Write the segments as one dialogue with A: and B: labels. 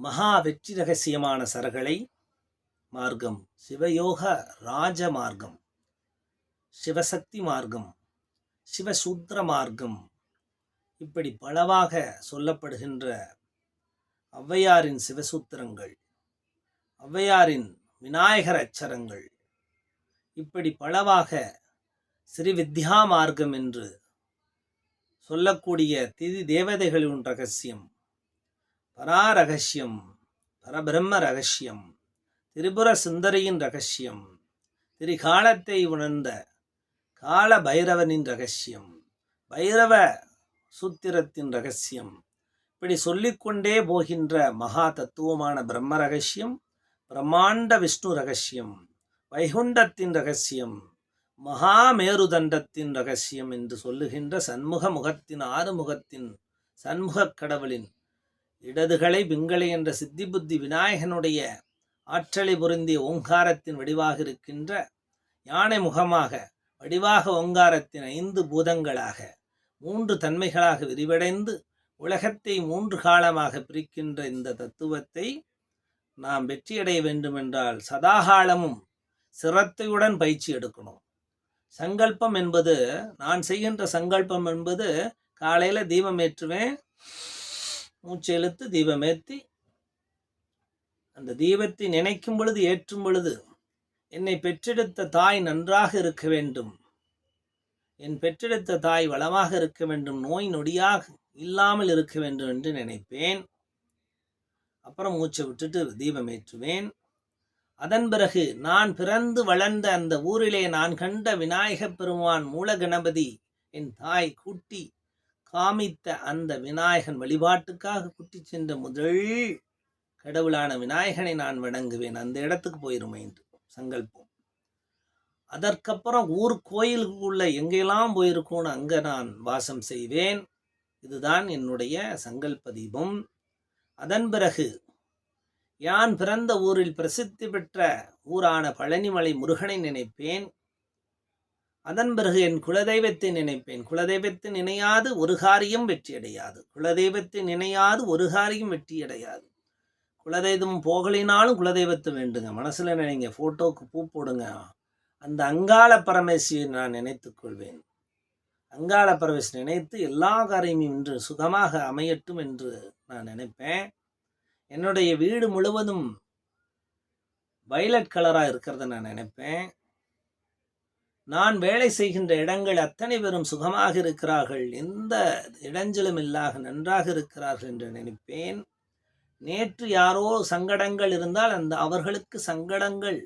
A: மகா வெற்றி ரகசியமான சரகளை மார்க்கம் சிவயோக ராஜ மார்க்கம் சிவசக்தி மார்க்கம் சிவசூத்திர மார்க்கம் இப்படி பலவாக சொல்லப்படுகின்ற ஔவையாரின் சிவசூத்திரங்கள் ஔவையாரின் விநாயகர் அச்சரங்கள் இப்படி பலவாக ஸ்ரீ வித்யா மார்க்கம் என்று சொல்லக்கூடிய திதி தேவதைகளின் ரகசியம். பரா ரகசியம் பரபிரம்ம ரகசியம் திரிபுர சுந்தரியின் ரகசியம் திரிகாலத்தை உணர்ந்த கால பைரவனின் ரகசியம் பைரவ சூத்திரத்தின் ரகசியம் இப்படி சொல்லிக்கொண்டே போகின்ற மகா தத்துவமான பிரம்ம ரகசியம் பிரம்மாண்ட விஷ்ணு ரகசியம் வைகுண்டத்தின் ரகசியம் மகாமேருதண்டத்தின் ரகசியம் என்று சொல்லுகின்ற சண்முக முகத்தின் ஆறுமுகத்தின் சண்முகக் கடவுளின் இடதுகளை விங்களை என்ற சித்தி புத்தி விநாயகனுடைய ஆற்றலை பொருந்திய ஓங்காரத்தின் வடிவாக இருக்கின்ற யானை முகமாக வடிவாக ஓங்காரத்தின் ஐந்து பூதங்களாக மூன்று தன்மைகளாக விரிவடைந்து உலகத்தை மூன்று காலமாக பிரிக்கின்ற இந்த தத்துவத்தை நாம் வெற்றியடைய வேண்டுமென்றால் சதாகாலமும் சிரத்தையுடன் பயிற்சி எடுக்கணும். சங்கல்பம் என்பது நான் செய்கின்ற சங்கல்பம் என்பது காலையில் தீபம் ஏற்றுவேன் மூச்சு இழுத்து தீபம் ஏற்றி அந்த தீபத்தை நினைக்கும் பொழுது ஏற்றும் பொழுது என்னை பெற்றெடுத்த தாய் நன்றாக இருக்க வேண்டும். என் பெற்றெடுத்த தாய் வளமாக இருக்க வேண்டும். நோய் நொடியாக இல்லாமல் இருக்க வேண்டும் என்று நினைப்பேன். அப்புறம் மூச்சை விட்டுட்டு தீபம் ஏற்றுவேன் அதன் பிறகு நான் பிறந்து வளர்ந்த அந்த ஊரிலே நான் கண்ட விநாயகப் பெருமான் மூல கணபதி என் தாய் கூட்டி காமித்த அந்த விநாயகன் வழிபாட்டுக்காக குட்டி சென்ற முதல் கடவுளான விநாயகனை நான் வணங்குவேன். அந்த இடத்துக்கு போயிருமே என்று சங்கல்பம். அதற்கப்புறம் ஊர் கோயிலுக்குள்ள எங்கெல்லாம் போயிருக்கோன்னு அங்கே நான் வாசம் செய்வேன். இதுதான் என்னுடைய சங்கல்ப தீபம். அதன் பிறகு யான் பிறந்த ஊரில் பிரசித்தி பெற்ற ஊரான பழனிமலை முருகனை நினைப்பேன். அதன் பிறகு என் குலதெய்வத்தை நினைப்பேன். குலதெய்வத்தை நினையாது ஒரு காரியம் வெற்றியடையாது குலதெய்வத்தை நினையாது ஒரு காரியம் வெற்றியடையாது குலதெய்வம் போகலினாலும் குலதெய்வத்தை வேண்டுங்க. மனசில் நினைங்க. ஃபோட்டோவுக்கு பூ போடுங்க. அந்த அங்காள பரமேசியை நான் நினைத்துக் கொள்வேன். அங்காள பரமேசி நினைத்து எல்லா காரியமும் இன்று சுகமாக அமையட்டும் என்று நான் நினைப்பேன். என்னுடைய வீடு முழுவதும் வயலட் கலராக இருக்கிறத நான் நினைப்பேன். நான் வேலை செய்கின்ற இடங்கள் அத்தனை பேரும் சுகமாக இருக்கிறார்கள். எந்த இடைஞ்சலும் இல்லாக நன்றாக இருக்கிறார்கள் என்று நினைப்பேன். நேற்று யாரோ சங்கடங்கள் இருந்தால் அந்த அவர்களுக்கு சங்கடங்கள்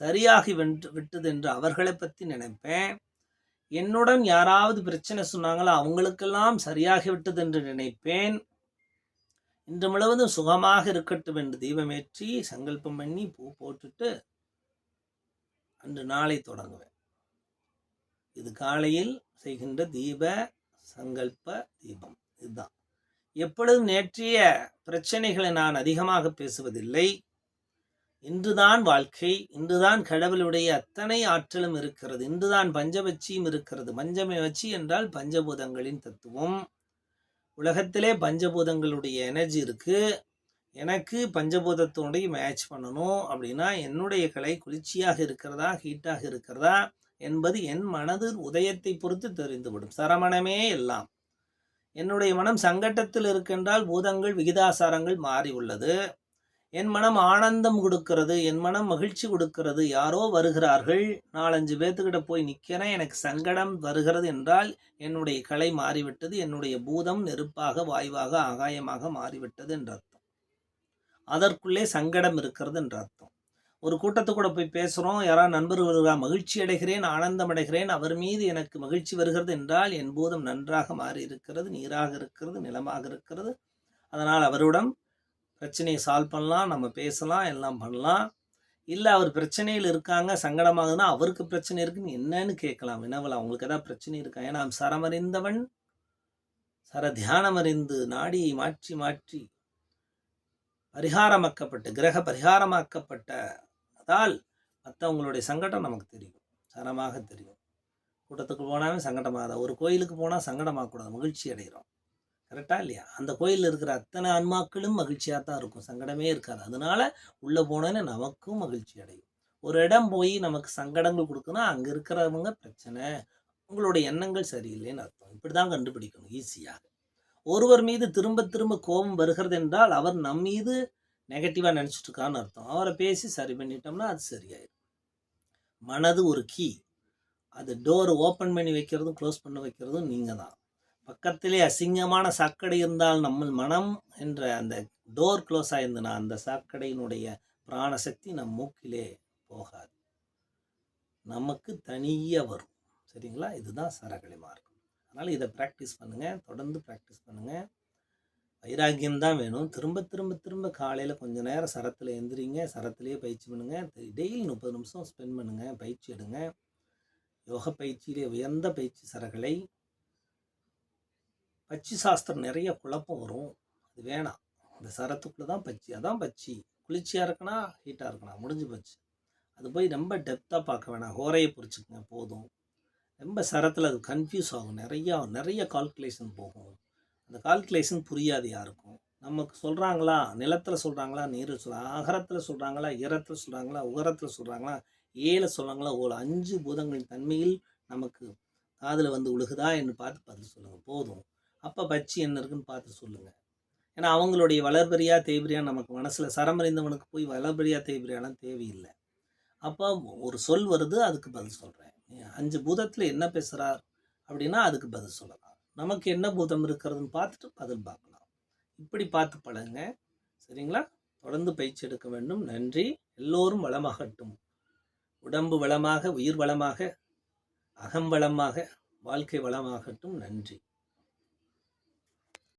A: சரியாகி வென்று விட்டது என்று அவர்களை பற்றி நினைப்பேன். என்னுடன் யாராவது பிரச்சனை சொன்னாங்களோ அவங்களுக்கெல்லாம் சரியாகி விட்டது என்று நினைப்பேன். இன்று முழுவதும் சுகமாக இருக்கட்டும் என்று தீபமேற்றி சங்கல்பம் பண்ணி பூ போட்டுட்டு அன்று நாளை தொடங்குவேன். இது காலையில் செய்கின்ற தீப சங்கல்ப தீபம். இதுதான். எப்பொழுதும் நேற்றைய பிரச்சனைகளை நான் அதிகமாக பேசுவதில்லை. இன்றுதான் வாழ்க்கை இன்றுதான் கடவுளுடைய அத்தனை ஆற்றலும் இருக்கிறது இன்றுதான் பஞ்சபட்சியும் இருக்கிறது. பஞ்சமே வச்சி என்றால் பஞ்சபூதங்களின் தத்துவம். உலகத்திலே பஞ்சபூதங்களுடைய எனர்ஜி இருக்கு. எனக்கு பஞ்சபூதத்தினுடைய மேட்ச் பண்ணணும் அப்படின்னா என்னுடைய கலை குளிர்ச்சியாக இருக்கிறதா ஹீட்டாக இருக்கிறதா? என்பது என் மனது உதயத்தை பொறுத்து தெரிந்துவிடும். சரமணமே எல்லாம். என்னுடைய மனம் சங்கட்டத்தில் இருக்கின்றால் பூதங்கள் விகிதாசாரங்கள் மாறி உள்ளது. என் மனம் ஆனந்தம் கொடுக்கிறது என் மனம் மகிழ்ச்சி கொடுக்கிறது. யாரோ வருகிறார்கள். நாலஞ்சு பேர்த்துக்கிட்ட போய் நிற்கிறேன் எனக்கு சங்கடம் வருகிறது என்றால் என்னுடைய கலை மாறிவிட்டது. என்னுடைய பூதம் நெருப்பாக வாயுவாக ஆகாயமாக மாறிவிட்டது என்ற அர்த்தம் அதற்குள்ளே சங்கடம் இருக்கிறது என்ற அர்த்தம் ஒரு கூட்டத்து கூட போய் பேசுகிறோம் யாராவது நண்பர் வருகிறா மகிழ்ச்சி அடைகிறேன் ஆனந்தம் அடைகிறேன் அவர் மீது எனக்கு மகிழ்ச்சி வருகிறது என்றால் என் பூதம் நன்றாக மாறி இருக்கிறது நீராக இருக்கிறது நிலமாக இருக்கிறது. அதனால் அவருடன் பிரச்சனையை சால்வ் பண்ணலாம் நம்ம பேசலாம் எல்லாம் பண்ணலாம். இல்லை அவர் பிரச்சனையில் இருக்காங்க சங்கடமாகுதுன்னா அவருக்கு பிரச்சனை இருக்குன்னு என்னன்னு கேட்கலாம் வினவலாம் அவங்களுக்கு ஏதாவது பிரச்சனை இருக்கா? ஏன்னா சரமறிந்தவன். சர தியானம் அறிந்து நாடியை மாற்றி மாற்றி பரிகாரமாக்கப்பட்டு கிரக பரிகாரமாக்கப்பட்ட பார்த்தால் மற்றவங்களுடைய சங்கடம் நமக்கு தெரியும். சரமாக தெரியும். கூட்டத்துக்கு போனாலும் சங்கடமாக ஒரு கோயிலுக்கு போனால் சங்கடமாகக்கூடாது. மகிழ்ச்சி அடைகிறோம் கரெக்டாக இல்லையா? அந்த கோயிலில் இருக்கிற அத்தனை ஆன்மாக்களும் மகிழ்ச்சியாக தான் இருக்கும். சங்கடமே இருக்காது. அதனால உள்ளே போனோன்னே நமக்கும் மகிழ்ச்சி அடையும். ஒரு இடம் போய் நமக்கு சங்கடங்கள் கொடுக்குன்னா அங்கே இருக்கிறவங்க பிரச்சனை. உங்களுடைய எண்ணங்கள் சரியில்லைன்னு அர்த்தம். இப்படி தான் கண்டுபிடிக்கணும். ஈஸியாக. ஒருவர் மீது திரும்ப திரும்ப கோபம் வருகிறது என்றால் அவர் நம் மீது நெகட்டிவாக நினச்சிட்டு இருக்கான்னு அர்த்தம். அவரை பேசி சரி பண்ணிட்டோம்னா அது சரியாயிடும் மனது ஒரு கீ அது டோர் ஓப்பன் பண்ணி வைக்கிறதும் க்ளோஸ் பண்ணி வைக்கிறதும் நீங்கள் தான். பக்கத்திலே அசிங்கமான சாக்கடை இருந்தால் நம்ம மனம் என்ற அந்த டோர் க்ளோஸ் ஆயிருந்தனா அந்த சாக்கடையினுடைய பிராணசக்தி நம் மூக்கிலே போகாது. நமக்கு தனியாக வரும். சரிங்களா? இதுதான் சரகலை மார்க்கம். அதனால் இதை ப்ராக்டிஸ் பண்ணுங்கள் தொடர்ந்து ப்ராக்டிஸ் பண்ணுங்கள் வைராக்கியம் தான் வேணும். திரும்ப திரும்ப திரும்ப காலையில் கொஞ்சம் நேரம் சரத்தில் எந்திரிங்க. சரத்திலேயே பயிற்சி பண்ணுங்கள் டெய்லி முப்பது நிமிஷம் ஸ்பெண்ட் பண்ணுங்கள் பயிற்சி எடுங்க. யோக பயிற்சியிலே உயர்ந்த பயிற்சி சரகளை. பச்சி சாஸ்திரம் நிறைய குழப்பம் வரும். அது வேணாம். இந்த சரத்துக்குள்ளே தான் பச்சி. அதான் பச்சி. குளிர்ச்சியாக இருக்கனா ஹீட்டாக இருக்கனா முடிஞ்சு போச்சு. அது போய் ரொம்ப டெப்த்தாக பார்க்க வேணாம். ஹோரையை பொறிச்சுக்கங்க போதும். ரொம்ப சரத்தில் அது கன்ஃபியூஸ் ஆகும். நிறையா நிறைய கால்குலேஷன் போகும். அந்த கால்குலேஷன் புரியாது யாருக்கும். நமக்கு சொல்கிறாங்களா நிலத்தில் சொல்கிறாங்களா நீரில் சொல்கிறாங்க அகரத்தில் சொல்கிறாங்களா ஈரத்தில் சொல்கிறாங்களா உகரத்தில் சொல்கிறாங்களா ஏல சொல்கிறாங்களா ஓ அஞ்சு பூதங்களின் தன்மையில் நமக்கு காதில் வந்து உழுகுதா என்று பார்த்து பதில் சொல்லுங்கள் போதும். அப்போ பச்சி என்ன இருக்குன்னு பார்த்து சொல்லுங்கள் ஏன்னா அவங்களுடைய வளர்பெரியா தேய்பிரியா நமக்கு மனசில் சரமறிந்தவனுக்கு போய் வளர்பெரியா தேய்பிரியாலாம் தேவையில்லை. அப்போ ஒரு சொல் வருது அதுக்கு பதில் சொல்கிறேன் அஞ்சு பூதத்தில் என்ன பேசுகிறார் அப்படின்னா அதுக்கு பதில் சொல்லலாம். நமக்கு என்ன பூதம் இருக்கிறதுன்னு பார்த்துட்டு பதில் பார்க்கலாம். இப்படி பார்த்து பழங்க சரிங்களா? தொடர்ந்து பயிற்சி எடுக்க வேண்டும். நன்றி. எல்லோரும் வளமாகட்டும். உடம்பு வளமாக உயிர் வளமாக அகம் வளமாக வாழ்க்கை வளமாகட்டும். நன்றி.